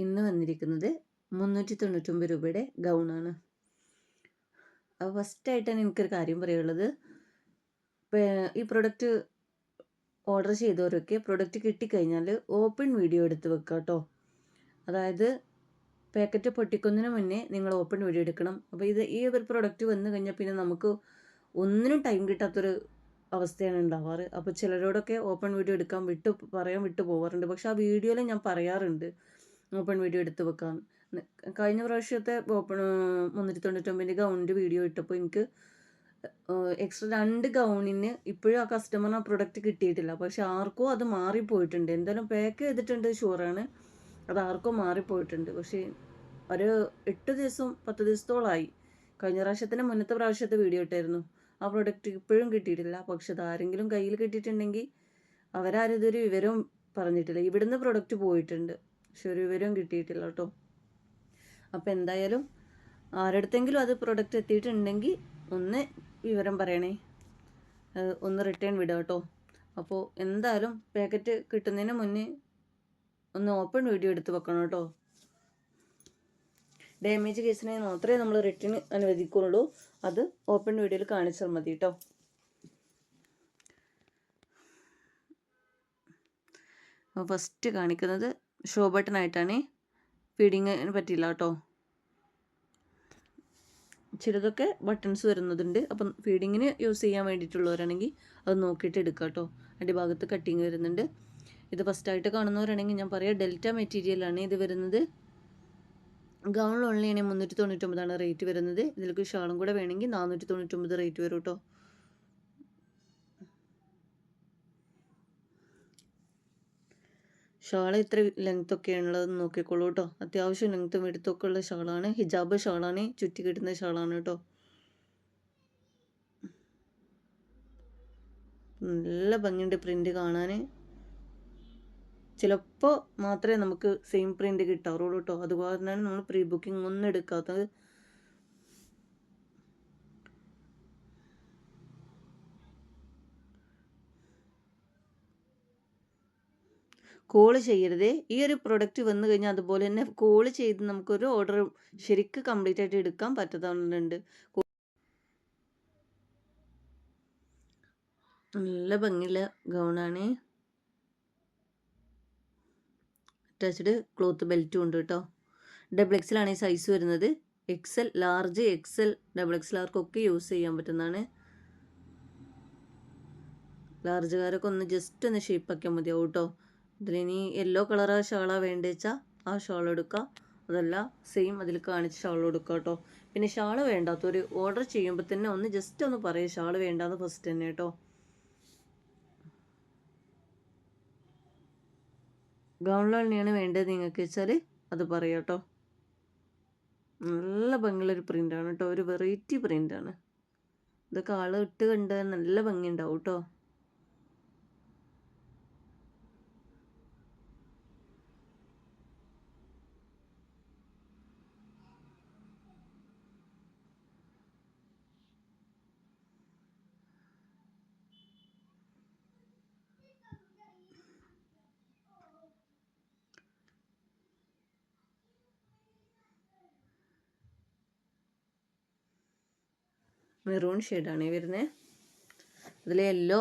ഇന്ന് വന്നിരിക്കുന്നത് മുന്നൂറ്റി തൊണ്ണൂറ്റൊമ്പത് രൂപയുടെ ഗൗണാണ് അപ്പോൾ ഫസ്റ്റായിട്ടാണ് എനിക്കൊരു കാര്യം പറയുള്ളത് ഈ പ്രൊഡക്റ്റ് ഓർഡർ ചെയ്തവരൊക്കെ പ്രൊഡക്റ്റ് കിട്ടിക്കഴിഞ്ഞാൽ ഓപ്പൺ വീഡിയോ എടുത്ത് വെക്കുക കേട്ടോ അതായത് പാക്കറ്റ് പൊട്ടിക്കുന്നതിന് മുന്നേ നിങ്ങൾ ഓപ്പൺ വീഡിയോ എടുക്കണം. അപ്പോൾ ഇത് ഈ ഒരു പ്രൊഡക്റ്റ് വന്നു കഴിഞ്ഞാൽ പിന്നെ നമുക്ക് ഒന്നിനും ടൈം കിട്ടാത്തൊരു അവസ്ഥയാണ് ഉണ്ടാവാറ്. അപ്പോൾ ചിലരോടൊക്കെ ഓപ്പൺ വീഡിയോ എടുക്കാൻ വിട്ടു പറയാൻ വിട്ടു പോകാറുണ്ട് പക്ഷെ ആ വീഡിയോയിൽ ഞാൻ പറയാറുണ്ട്. ഓപ്പൺ വീഡിയോ എടുത്ത് വെക്കാം. കഴിഞ്ഞ പ്രാവശ്യത്തെ ഓപ്പൺ മുന്നൂറ്റി തൊണ്ണൂറ്റൊമ്പതിന്റെ ഗൗണിന്റെ വീഡിയോ ഇട്ടപ്പോൾ എനിക്ക് എക്സ്ട്രാ രണ്ട് ഗൗണിന് ഇപ്പോഴും ആ കസ്റ്റമറിന് ആ പ്രൊഡക്റ്റ് കിട്ടിയിട്ടില്ല. പക്ഷെ ആർക്കോ അത് മാറിപ്പോയിട്ടുണ്ട്. എന്തായാലും പാക്ക് ചെയ്തിട്ടുണ്ട് ഷുവറാണ് അത് ആർക്കോ മാറിപ്പോയിട്ടുണ്ട്. പക്ഷേ ഒരു എട്ട് ദിവസം പത്ത് ദിവസത്തോളമായി കഴിഞ്ഞ പ്രാവശ്യത്തിന്റെ മുന്നത്തെ പ്രാവശ്യത്തെ വീഡിയോ ഇട്ടായിരുന്നു. ആ പ്രൊഡക്റ്റ് ഇപ്പോഴും കിട്ടിയിട്ടില്ല. പക്ഷെ അതാരെങ്കിലും കയ്യിൽ കിട്ടിയിട്ടുണ്ടെങ്കിൽ അവരാരും ഇതൊരു വിവരവും പറഞ്ഞിട്ടില്ല. ഇവിടുന്ന് പ്രൊഡക്റ്റ് പോയിട്ടുണ്ട്. പക്ഷെ ഒരു വിവരവും കിട്ടിയിട്ടില്ല കേട്ടോ. അപ്പോൾ എന്തായാലും ആരടുത്തെങ്കിലും അത് പ്രൊഡക്റ്റ് എത്തിയിട്ടുണ്ടെങ്കിൽ ഒന്ന് വിവരം പറയണേ. ഒന്ന് റിട്ടേൺ വിടുക കേട്ടോ. അപ്പോൾ എന്തായാലും പാക്കറ്റ് കിട്ടുന്നതിന് മുന്നേ ഒന്ന് ഓപ്പൺ വീഡിയോ എടുത്ത് വെക്കണം കേട്ടോ. ഡാമേജ് കേസിനെ മാത്രമേ നമ്മൾ റിട്ടേൺ അനുവദിക്കുള്ളൂ. അത് ഓപ്പൺ വീഡിയോയിൽ കാണിച്ചാൽ മതി കേട്ടോ. ഫസ്റ്റ് കാണിക്കുന്നത് ഷോ ബട്ടൺ ആയിട്ടാണ് ഫീഡിങ്ങിന് പറ്റില്ല കേട്ടോ. ചിലതൊക്കെ ബട്ടൺസ് വരുന്നതുണ്ട് അപ്പം ഫീഡിങ്ങിന് യൂസ് ചെയ്യാൻ വേണ്ടിയിട്ടുള്ളവരാണെങ്കിൽ അത് നോക്കിയിട്ട് എടുക്കുക കേട്ടോ. അടിഭാഗത്ത് കട്ടിങ് വരുന്നുണ്ട്. ഇത് ഫസ്റ്റായിട്ട് കാണുന്നവരാണെങ്കിൽ ഞാൻ പറയാം ഡെൽറ്റ മെറ്റീരിയലാണ് ഇത് വരുന്നത്. ഗൗൺ ആണെങ്കിൽ മുന്നൂറ്റി തൊണ്ണൂറ്റൊമ്പതാണ് റേറ്റ് വരുന്നത്. ഇതിലേക്ക് ഷാളും കൂടെ വേണമെങ്കിൽ നാനൂറ്റി തൊണ്ണൂറ്റൊമ്പത് റേറ്റ് വരും കേട്ടോ. ഷാൾ എത്ര ലെങ്ത് ഒക്കെ ഉള്ളതെന്ന് നോക്കിക്കോളൂ കേട്ടോ. അത്യാവശ്യം ലെങ്ത്തും എടുത്തൊക്കെ ഉള്ള ഷാളാണ്. ഹിജാബ് ഷാളാണ്. ചുറ്റി കിട്ടുന്ന ഷാളാണ് കേട്ടോ. നല്ല ഭംഗിയുണ്ട് പ്രിന്റ് കാണാൻ ചിലപ്പോൾ മാത്രമേ നമുക്ക് സെയിം പ്രിന്റ് കിട്ടാറുള്ളൂ കേട്ടോ. അതുകാരണമാണ് നമ്മൾ പ്രീ ബുക്കിംഗ് ഒന്നും എടുക്കാത്തത്. കോൾ ചെയ്യരുത്. ഈ ഒരു പ്രൊഡക്റ്റ് വന്നു കഴിഞ്ഞാൽ അതുപോലെ തന്നെ കോൾ ചെയ്ത് നമുക്കൊരു ഓർഡർ ശരിക്ക് കംപ്ലീറ്റ് ആയിട്ട് എടുക്കാൻ പറ്റാത്തതുണ്ട് നല്ല ഭംഗിയുള്ള ഗൗണാണ് അറ്റാച്ച്ഡ് ക്ലോത്ത് ബെൽറ്റും ഉണ്ട് കേട്ടോ. ഡബിൾ എക്സലാണ് ഈ സൈസ് വരുന്നത്. എക്സൽ ലാർജ് എക്സൽ ഡബിൾ എക്സലാർക്കൊക്കെ യൂസ് ചെയ്യാൻ പറ്റുന്നതാണ്. ലാർജുകാരൊക്കെ ഒന്ന് ജസ്റ്റ് ഒന്ന് ഷേപ്പ് ഷേപ്പാക്കിയാൽ മതിയാവും കേട്ടോ. ഇതിലിനി യെല്ലോ കളർ ഷാളാ വേണ്ടി വെച്ചാൽ ആ ഷോൾ എടുക്കുക അതല്ല സെയിം അതിൽ കാണിച്ച് ഷാൾ എടുക്കുക കേട്ടോ പിന്നെ ഷാൾ വേണ്ടാത്തൊരു ഓർഡർ ചെയ്യുമ്പോൾ തന്നെ ഒന്ന് ജസ്റ്റ് ഒന്ന് പറയുക ഷാൾ വേണ്ടാന്ന് ഫസ്റ്റ് തന്നെ കേട്ടോ ഗൗണിലാണ് വേണ്ടത് നിങ്ങൾക്ക് വെച്ചാൽ അത് പറയാം കേട്ടോ നല്ല ഭംഗിയുള്ളൊരു പ്രിന്റാണ് കേട്ടോ ഒരു വെറൈറ്റി പ്രിന്റാണ് ഇതൊക്കെ ആൾ ഇട്ട് കണ്ട് നല്ല ഭംഗി ഉണ്ടാവും കേട്ടോ മെറൂൺ ഷെയ്ഡാണ് വരുന്നത് അതിൽ യെല്ലോ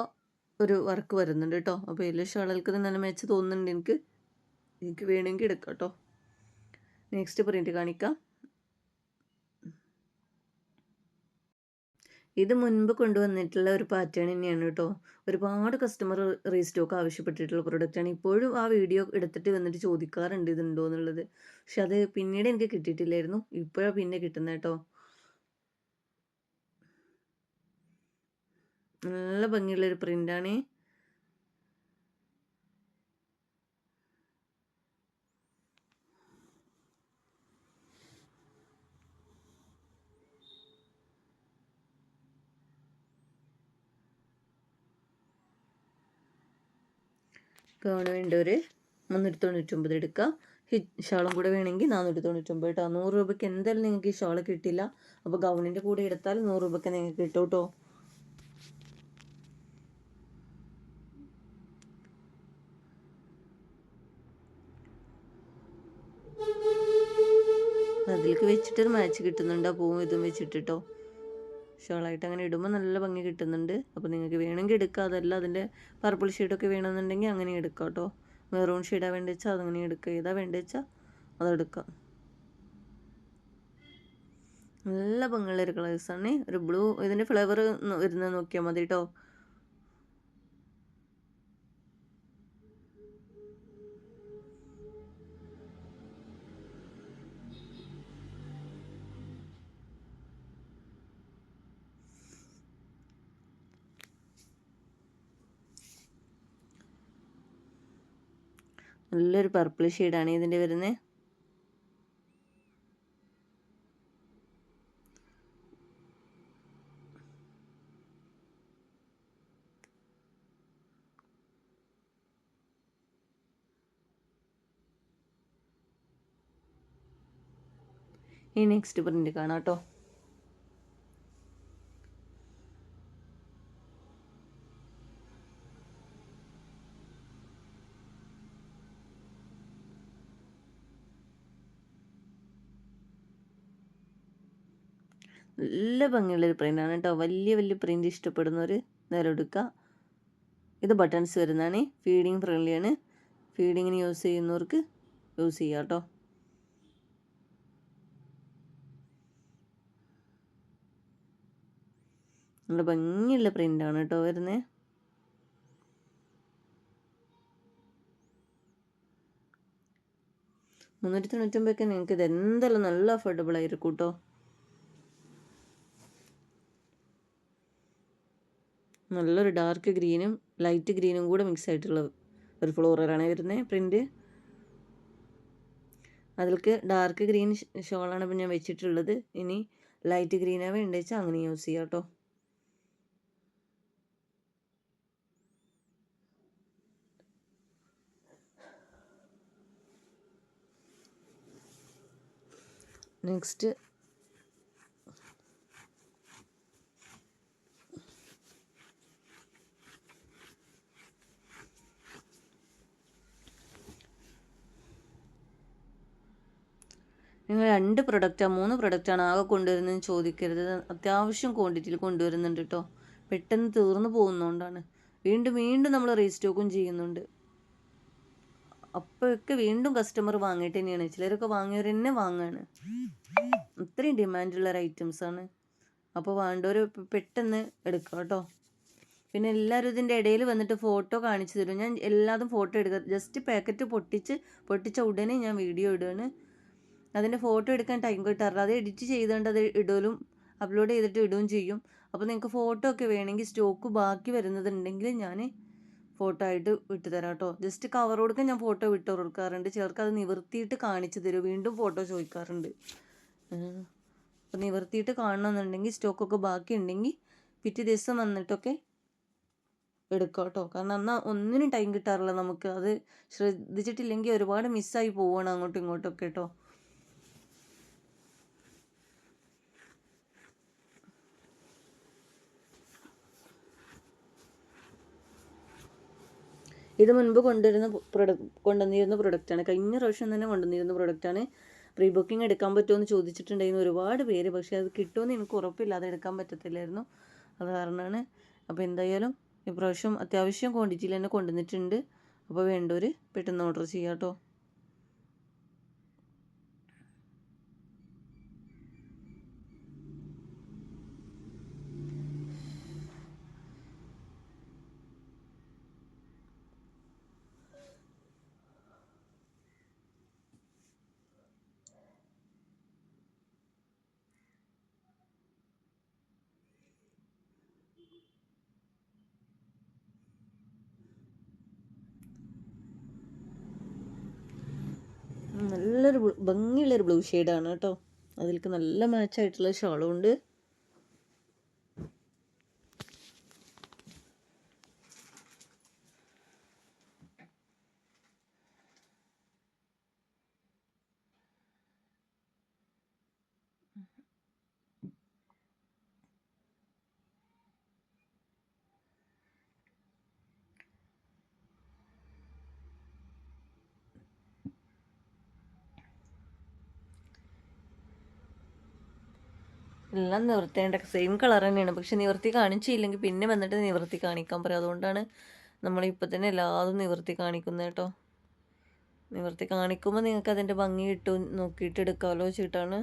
ഒരു വർക്ക് വരുന്നുണ്ട് കേട്ടോ. അപ്പോൾ യെല്ലോ ഷാളുകൾക്ക് തന്നെ മെച്ച് തോന്നുന്നുണ്ട് എനിക്ക്. എനിക്ക് വേണമെങ്കിൽ എടുക്കാം കേട്ടോ. നെക്സ്റ്റ് പ്രിന്റ് കാണിക്കാം. ഇത് മുൻപ് കൊണ്ടുവന്നിട്ടുള്ള ഒരു പാറ്റേൺ തന്നെയാണ് കേട്ടോ. ഒരുപാട് കസ്റ്റമർ റീസ്റ്റോക്ക് ആവശ്യപ്പെട്ടിട്ടുള്ള പ്രൊഡക്റ്റാണ് ഇപ്പോഴും ആ വീഡിയോ എടുത്തിട്ട് വന്നിട്ട് ചോദിക്കാറുണ്ട് ഇതുണ്ടോ എന്നുള്ളത്. പക്ഷെ അത് പിന്നീട് എനിക്ക് കിട്ടിയിട്ടില്ലായിരുന്നു. ഇപ്പോഴാണ് പിന്നെ കിട്ടുന്നത് കേട്ടോ. നല്ല ഭംഗിയുള്ളൊരു പ്രിന്റാണ് ഗൗണ് ഒരു മുന്നൂറ്റി തൊണ്ണൂറ്റൊമ്പത് എടുക്കുക ഷാളും കൂടെ വേണമെങ്കിൽ നാനൂറ്റി തൊണ്ണൂറ്റൊമ്പത് കേട്ടോ നൂറ് രൂപയ്ക്ക് എന്തായാലും നിങ്ങൾക്ക് ഈ ഷാൾ കിട്ടില്ല. അപ്പോൾ ഗൗണിന്റെ കൂടെ എടുത്താൽ നൂറ് രൂപയ്ക്ക് നിങ്ങൾക്ക് കിട്ടും കേട്ടോ. അതിലേക്ക് വെച്ചിട്ടൊരു മാച്ച് കിട്ടുന്നുണ്ട്. ആ പൂവും ഇതും വെച്ചിട്ടിട്ടോ. ഷോളായിട്ട് അങ്ങനെ ഇടുമ്പോൾ നല്ല ഭംഗി കിട്ടുന്നുണ്ട്. അപ്പോൾ നിങ്ങൾക്ക് വേണമെങ്കിൽ എടുക്കാം. അതല്ല അതിന്റെ പർപ്പിൾ ഷെയ്ഡൊക്കെ വേണമെന്നുണ്ടെങ്കിൽ അങ്ങനെ എടുക്കാം കേട്ടോ മെറൂൺ ഷെയ്ഡാണ് വേണ്ടി വെച്ചാൽ അതങ്ങനെ എടുക്കുക ഏതാ വേണ്ടി വെച്ചാൽ അതെടുക്കാം നല്ല ഭംഗിയുള്ള ഒരു കളേഴ്സാണ് ഒരു ബ്ലൂ ഇതിന്റെ ഫ്ലേവർ വരുന്നത് നോക്കിയാൽ മതി കേട്ടോ നല്ലൊരു പർപ്പിൾ ഷെയ്ഡാണ് ഇതിന്റെ വരുന്നത് ഈ നെക്സ്റ്റ് പ്രിന്റ് കാണാം കേട്ടോ നല്ല ഭംഗിയുള്ളൊരു പ്രിന്റാണ് കേട്ടോ. വലിയ വലിയ പ്രിന്റ് ഇഷ്ടപ്പെടുന്നവർ നേരെ എടുക്കുക ഇത് ബട്ടൺസ് വരുന്നതാണ്. ഫീഡിങ് ഫ്രണ്ട്ലിയാണ് ഫീഡിങ്ങിന് യൂസ് ചെയ്യുന്നവർക്ക് യൂസ് ചെയ്യാം കേട്ടോ. നല്ല ഭംഗിയുള്ള പ്രിന്റാണ് കേട്ടോ വരുന്നത് മുന്നൂറ്റി തൊണ്ണൂറ്റൊമ്പതൊക്കെ നിങ്ങൾക്ക് ഇത് എന്തായാലും നല്ല അഫോർഡബിൾ ആയിരിക്കും കേട്ടോ. നല്ലൊരു ഡാർക്ക് ഗ്രീനും ലൈറ്റ് ഗ്രീനും കൂടെ മിക്സ് ആയിട്ടുള്ള ഒരു ഫ്ലോറലാണ് വരുന്നത് പ്രിന്റ് അതിലേക്ക് ഡാർക്ക് ഗ്രീൻ ഷോളാണ് ഇപ്പം ഞാൻ വെച്ചിട്ടുള്ളത്. ഇനി ലൈറ്റ് ഗ്രീനാണ് വേണ്ടത് വെച്ചാൽ അങ്ങനെ യൂസ് ചെയ്യാം കേട്ടോ നെക്സ്റ്റ് നിങ്ങൾ രണ്ട് പ്രൊഡക്റ്റാണ് മൂന്ന് പ്രൊഡക്റ്റാണ് ആകെ കൊണ്ടുവരുന്നതെന്ന് ചോദിക്കരുത്. അത്യാവശ്യം ക്വാണ്ടിറ്റിയിൽ കൊണ്ടുവരുന്നുണ്ട് കേട്ടോ. പെട്ടെന്ന് തീർന്നു പോകുന്നതുകൊണ്ടാണ് വീണ്ടും വീണ്ടും നമ്മൾ റീസ്റ്റോക്കും ചെയ്യുന്നുണ്ട്. അപ്പോഴൊക്കെ വീണ്ടും കസ്റ്റമർ വാങ്ങിയിട്ട് തന്നെയാണ്. ചിലരൊക്കെ വാങ്ങിയവർ തന്നെ വാങ്ങാണ്. അത്രയും ഡിമാൻഡുള്ള ഒരു ഐറ്റംസാണ് അപ്പോൾ വേണ്ടവർ പെട്ടെന്ന് എടുക്കുക കേട്ടോ. പിന്നെ എല്ലാവരും ഇതിന്റെ ഇടയിൽ വന്നിട്ട് ഫോട്ടോ കാണിച്ചു തരും. ഞാൻ എല്ലാതും ഫോട്ടോ എടുക്കുക ജസ്റ്റ് പാക്കറ്റ് പൊട്ടിച്ച് പൊട്ടിച്ച ഉടനെ ഞാൻ വീഡിയോ ഇടുകയാണ് അതിന്റെ ഫോട്ടോ എടുക്കാൻ ടൈം കിട്ടാറില്ല. അത് എഡിറ്റ് ചെയ്തുകൊണ്ട് അത് ഇടലും അപ്ലോഡ് ചെയ്തിട്ട് ഇടുകയും ചെയ്യും. അപ്പോൾ നിങ്ങൾക്ക് ഫോട്ടോ ഒക്കെ വേണമെങ്കിൽ സ്റ്റോക്ക് ബാക്കി വരുന്നതുണ്ടെങ്കിൽ ഞാൻ ഫോട്ടോ ആയിട്ട് വിട്ടു തരാം കേട്ടോ. ജസ്റ്റ് കവർ കൊടുക്കാൻ ഞാൻ ഫോട്ടോ വിട്ടു കൊടുക്കാറുണ്ട്. ചിലർക്ക് അത് നിവർത്തിയിട്ട് കാണിച്ചു തരും. വീണ്ടും ഫോട്ടോ ചോദിക്കാറുണ്ട്. അപ്പോൾ നിവർത്തിയിട്ട് കാണണമെന്നുണ്ടെങ്കിൽ സ്റ്റോക്കൊക്കെ ബാക്കി ഉണ്ടെങ്കിൽ പിറ്റേ ദിവസം വന്നിട്ടൊക്കെ എടുക്കാം കേട്ടോ. കാരണം എന്നാൽ ഒന്നിനും ടൈം കിട്ടാറില്ല നമുക്ക്. അത് ശ്രദ്ധിച്ചിട്ടില്ലെങ്കിൽ ഒരുപാട് മിസ്സായി പോവുകയാണ് അങ്ങോട്ടും ഇങ്ങോട്ടൊക്കെ കേട്ടോ. ഇത് മുൻപ് കൊണ്ടുവരുന്ന പ്രൊഡക്റ്റ് കൊണ്ടുവന്നിരുന്ന പ്രൊഡക്റ്റാണ് കഴിഞ്ഞ പ്രാവശ്യം തന്നെ കൊണ്ടുവന്നിരുന്ന പ്രൊഡക്റ്റാണ് പ്രീ ബുക്കിംഗ് എടുക്കാൻ പറ്റുമോ എന്ന് ചോദിച്ചിട്ടുണ്ടായിരുന്നു ഒരുപാട് പേര്. പക്ഷേ അത് കിട്ടുമെന്ന് എനിക്ക് ഉറപ്പില്ല. അത് എടുക്കാൻ പറ്റത്തില്ലായിരുന്നു. അത് കാരണമാണ്. അപ്പോൾ എന്തായാലും ഇപ്രാവശ്യം അത്യാവശ്യം ക്വാണ്ടിറ്റിയിൽ തന്നെ കൊണ്ടുവന്നിട്ടുണ്ട്. അപ്പോൾ വേണ്ടവർ പെട്ടെന്ന് ഓർഡർ ചെയ്യാം കേട്ടോ. നല്ലൊരു ഭംഗിയുള്ളൊരു ബ്ലൂ ഷെയ്ഡാണ് കേട്ടോ. അതിലേക്ക് നല്ല മാച്ചായിട്ടുള്ള ഷോളും ഉണ്ട്. എല്ലാം നിവർത്തേണ്ട സെയിം കളർ തന്നെയാണ്. പക്ഷെ നിവർത്തി കാണിച്ചില്ലെങ്കിൽ പിന്നെ വന്നിട്ട് നിവർത്തി കാണിക്കാൻ പറയും. അതുകൊണ്ടാണ് നമ്മളിപ്പോൾ തന്നെ എല്ലാതും നിവർത്തി കാണിക്കുന്നത് കേട്ടോ. നിവർത്തി കാണിക്കുമ്പോൾ നിങ്ങൾക്ക് അതിന്റെ ഭംഗി ഇട്ടു നോക്കിയിട്ട് എടുക്കാമല്ലോ വെച്ചിട്ടാണ്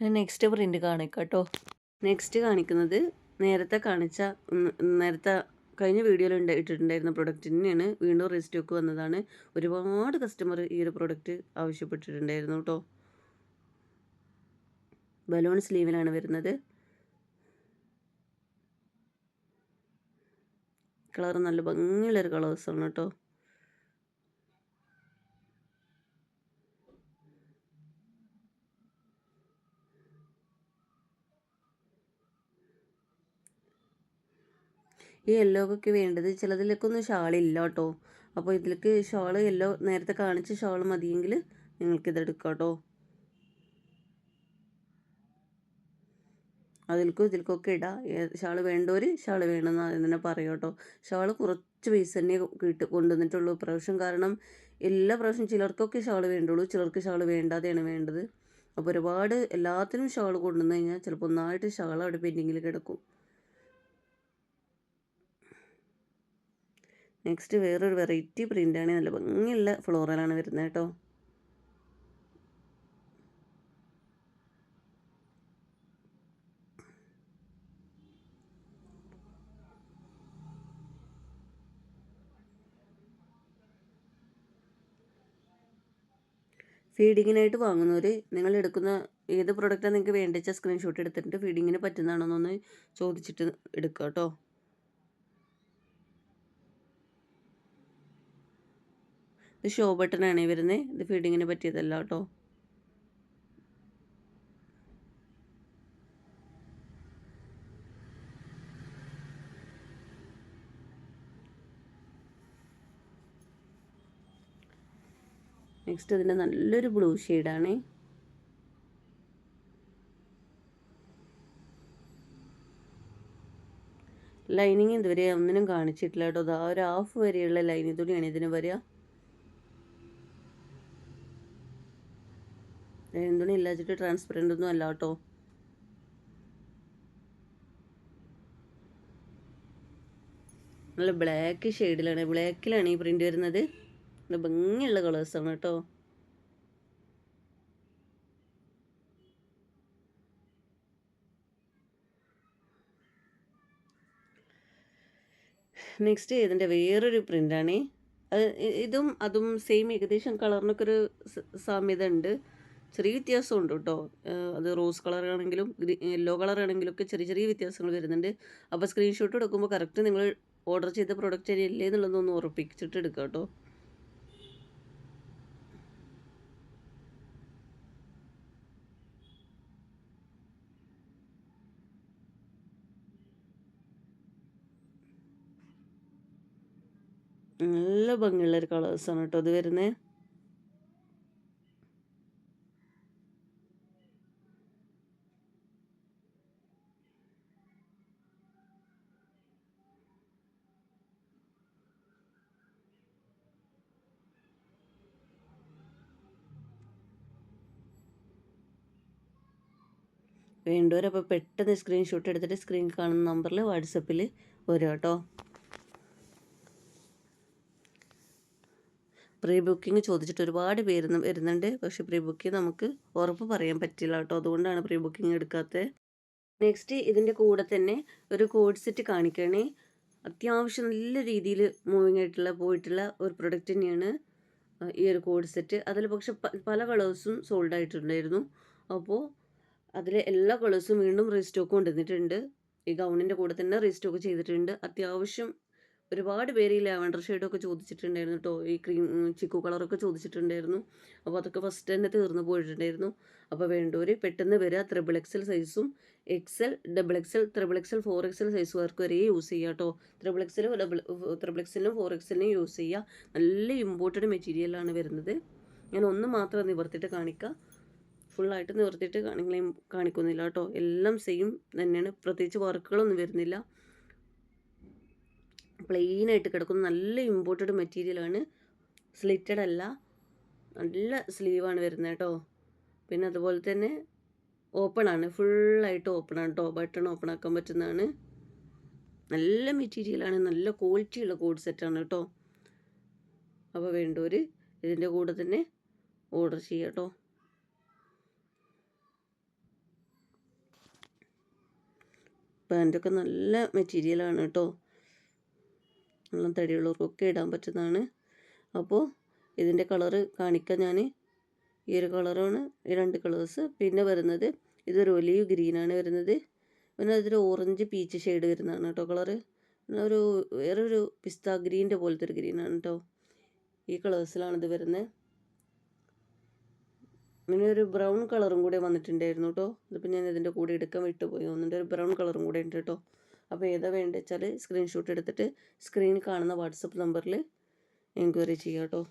നെക്സ്റ്റ് പ്രിന്റ് കാണിക്കാം കേട്ടോ. നെക്സ്റ്റ് കാണിക്കുന്നത് നേരത്തെ കാണിച്ച നേരത്തെ കഴിഞ്ഞ വീഡിയോയിൽ ഉണ്ട് ഇട്ടിട്ടുണ്ടായിരുന്ന പ്രൊഡക്റ്റ് തന്നെയാണ് വീണ്ടും റീസ്റ്റോക്ക് വന്നതാണ്. ഒരുപാട് കസ്റ്റമർ ഈ ഒരു പ്രൊഡക്റ്റ് ആവശ്യപ്പെട്ടിട്ടുണ്ടായിരുന്നു കേട്ടോ ബലൂൺ സ്ലീവിലാണ് വരുന്നത്. കളർ നല്ല ഭംഗിയുള്ളൊരു കളേഴ്സാണ് കേട്ടോ ഈ യെല്ലോക്കൊക്കെ വേണ്ടത് ചിലതിലൊക്കെ ഒന്നും ഷാളില്ല കേട്ടോ അപ്പോൾ ഇതിലേക്ക് ഷാൾ യെല്ലോ നേരത്തെ കാണിച്ച ഷാൾ മതിയെങ്കിൽ നിങ്ങൾക്കിത് എടുക്കാം കേട്ടോ അതിൽക്കും ഇതിൽക്കൊക്കെ ഇടാം. ഷാൾ വേണ്ടവർ ഷാൾ വേണമെന്ന് തന്നെ പറയും കേട്ടോ ഷാൾ കുറച്ച് പൈസ തന്നെ കിട്ടി കൊണ്ടുവന്നിട്ടുള്ളൂ. പ്രാവശ്യം കാരണം എല്ലാ പ്രാവശ്യം ചിലർക്കൊക്കെ ഷാൾ വേണ്ടുള്ളൂ. ചിലർക്ക് ഷാൾ വേണ്ടാതെയാണ് വേണ്ടത്. അപ്പോൾ ഒരുപാട് എല്ലാത്തിനും ഷാൾ കൊണ്ടുവന്നു കഴിഞ്ഞാൽ ചിലപ്പോൾ ഒന്നായിട്ട് ഷാൾ അവിടെ പെൻഡിങ്ങിൽ കിടക്കും. നെക്സ്റ്റ് വേറൊരു വെറൈറ്റി പ്രിന്റാണ് നല്ല ഭംഗിയുള്ള ഫ്ലോറലാണ് വരുന്നത് കേട്ടോ. ഫീഡിങ്ങിനായിട്ട് വാങ്ങുന്നവർ നിങ്ങൾ എടുക്കുന്ന ഏത് പ്രൊഡക്റ്റാണ് നിങ്ങൾക്ക് വേണ്ടിച്ച സ്ക്രീൻഷോട്ട് എടുത്തിട്ട് ഫീഡിങ്ങിന് പറ്റുന്നതാണോ എന്നൊന്ന് ചോദിച്ചിട്ട് എടുക്കുക കേട്ടോ ഇത് ഷോ ബട്ടണാണ് വരുന്നത് ഇത് ഫീഡിങ്ങിന് പറ്റിയതല്ല കേട്ടോ. നെക്സ്റ്റ് ഇതിന്റെ നല്ലൊരു ബ്ലൂ ഷെയ്ഡാണ് ലൈനിങ് ഇതുവരെ ഒന്നിനും കാണിച്ചിട്ടില്ല കേട്ടോ. അതാ ഒരു ഹാഫ് വരെയുള്ള ലൈനിങ് തുണിയാണ് ഇതിന് വരിക. തുണി ഇല്ലാച്ചിട്ട് ട്രാൻസ്പെറന്റ് ഒന്നും അല്ല കേട്ടോ. നല്ല ബ്ലാക്ക് ഷെയ്ഡിലാണ് ബ്ലാക്കിലാണ് ഈ പ്രിന്റ് വരുന്നത്. നല്ല ഭംഗിയുള്ള കളേഴ്സാണ് കേട്ടോ. നെക്സ്റ്റ് ഇതിന്റെ വേറൊരു പ്രിന്റാണ് അത് ഇതും അതും സെയിം ഏകദേശം കളറിനൊക്കെ ഒരു സാമ്യത ഉണ്ട് ചെറിയ വ്യത്യാസമുണ്ട് കേട്ടോ. അത് റോസ് കളർ ആണെങ്കിലും യെല്ലോ കളർ ആണെങ്കിലും ഒക്കെ ചെറിയ ചെറിയ വ്യത്യാസങ്ങൾ വരുന്നുണ്ട്. അപ്പോൾ സ്ക്രീൻഷോട്ട് എടുക്കുമ്പോൾ കറക്റ്റ് നിങ്ങൾ ഓർഡർ ചെയ്ത പ്രൊഡക്റ്റ് അല്ലേ എന്നുള്ളതൊന്ന് ഉറപ്പിച്ചിട്ട് എടുക്കുക കേട്ടോ. നല്ല ഭംഗിയുള്ള ഒരു കളേഴ്സാണ് കേട്ടോ ഇത് വരുന്നത് വേണ്ടവരപ്പോൾ പെട്ടെന്ന് സ്ക്രീൻഷോട്ട് എടുത്തിട്ട് സ്ക്രീൻ കാണുന്ന നമ്പറിൽ വാട്സപ്പിൽ വരും കേട്ടോ പ്രീ ബുക്കിംഗ് ചോദിച്ചിട്ട് ഒരുപാട് പേര് വരുന്നുണ്ട്. പക്ഷെ പ്രീ ബുക്കിംഗ് നമുക്ക് ഉറപ്പ് പറയാൻ പറ്റില്ല കേട്ടോ അതുകൊണ്ടാണ് പ്രീ ബുക്കിംഗ് എടുക്കാത്തത് നെക്സ്റ്റ് ഇതിന്റെ കൂടെ തന്നെ ഒരു കോഡ് സെറ്റ് കാണിക്കണേ. അത്യാവശ്യം നല്ല രീതിയിൽ മൂവിങ് ആയിട്ടുള്ള പോയിട്ടുള്ള ഒരു പ്രൊഡക്റ്റ് തന്നെയാണ് ഈ ഒരു കോഡ് സെറ്റ് അതിൽ പക്ഷെ പല കളേഴ്സും സോൾഡ് ആയിട്ടുണ്ടായിരുന്നു. അപ്പോൾ അതിലെ എല്ലാ കളേഴ്സും വീണ്ടും റീസ്റ്റോക്ക് കൊണ്ടുവന്നിട്ടുണ്ട്. ഈ ഗൗണിന്റെ കൂടെ തന്നെ റീസ്റ്റോക്ക് ചെയ്തിട്ടുണ്ട്. അത്യാവശ്യം ഒരുപാട് പേര് ഈ ലാവൻഡർ ഷെയ്ഡൊക്കെ ചോദിച്ചിട്ടുണ്ടായിരുന്നു കേട്ടോ ഈ ക്രീം ചിക്കു കളറൊക്കെ ചോദിച്ചിട്ടുണ്ടായിരുന്നു. അപ്പോൾ അതൊക്കെ ഫസ്റ്റ് തന്നെ തീർന്നു പോയിട്ടുണ്ടായിരുന്നു. അപ്പോൾ വേണ്ടവർ പെട്ടെന്ന് വരിക ത്രിബിൾ എക്സൽ സൈസും XL double XL triple XL four XL size work വരെ യൂസ് ചെയ്യുക കേട്ടോ ത്രിബിൾ എക്സലും ഡബിൾ ത്രിബിൾ എക്സലിനും ഫോർ എക്സലിനും യൂസ് ചെയ്യുക നല്ല ഇമ്പോർട്ടഡ് മെറ്റീരിയലാണ് വരുന്നത്. ഞാൻ ഒന്ന് മാത്രം നിവർത്തിയിട്ട് കാണിക്കുക ഫുള്ളായിട്ട് നിവർത്തിയിട്ട് കാണിക്കളെ കാണിക്കുന്നില്ല കേട്ടോ. എല്ലാം സെയിം തന്നെയാണ്. പ്രത്യേകിച്ച് വർക്കുകളൊന്നും വരുന്നില്ല. പ്ലെയിൻ ആയിട്ട് കിടക്കുന്ന നല്ല ഇമ്പോർട്ടഡ് മെറ്റീരിയലാണ് സ്ലിറ്റഡ് അല്ല. നല്ല സ്ലീവാണ് വരുന്നത് കേട്ടോ. പിന്നെ അതുപോലെ തന്നെ ഓപ്പൺ ആണ്. ഫുള്ളായിട്ട് ഓപ്പൺ ആണ് കേട്ടോ. ബട്ടൺ ഓപ്പൺ ആക്കാൻ പറ്റുന്നതാണ്. നല്ല മെറ്റീരിയലാണ് നല്ല ക്വാളിറ്റിയുള്ള കോഡ് സെറ്റാണ് കേട്ടോ. അപ്പോൾ വേണ്ടവർ ഇതിന്റെ കൂടെ തന്നെ ഓർഡർ ചെയ്യാം കേട്ടോ. പാന്റൊക്കെ നല്ല മെറ്റീരിയലാണ് കേട്ടോ. നല്ല തടിയുള്ളവർക്കൊക്കെ ഇടാൻ പറ്റുന്നതാണ്. അപ്പോൾ ഇതിന്റെ കളറ് കാണിക്കാൻ ഞാൻ ഈ ഒരു കളറാണ് ഈ രണ്ട് കളേഴ്സ്. പിന്നെ വരുന്നത് ഇതൊരു ഒലിവ് ഗ്രീനാണ് വരുന്നത്. പിന്നെ അതൊരു ഓറഞ്ച് പീച്ച് ഷെയ്ഡ് വരുന്നതാണ് കേട്ടോ കളറ്. പിന്നെ ഒരു വേറൊരു പിസ്ത ഗ്രീന്റെ പോലത്തെ ഒരു ഗ്രീനാണ് കേട്ടോ. ഈ കളേഴ്സിലാണ് ഇത് വരുന്നത്. പിന്നെ ഒരു ബ്രൗൺ കളറും കൂടെ വന്നിട്ടുണ്ടായിരുന്നു കേട്ടോ ഇതിപ്പോൾ ഞാൻ ഇതിന്റെ കൂടെ എടുക്കാൻ വിട്ടുപോയി. ഒന്നിന്റെ ഒരു ബ്രൗൺ കളറും കൂടെ ഉണ്ട് കേട്ടോ അപ്പോൾ ഏതാ വേണ്ടത് വെച്ചാൽ സ്ക്രീൻഷോട്ട് എടുത്തിട്ട് സ്ക്രീനിൽ കാണുന്ന വാട്സപ്പ് നമ്പറിൽ എൻക്വയറി ചെയ്യാം കേട്ടോ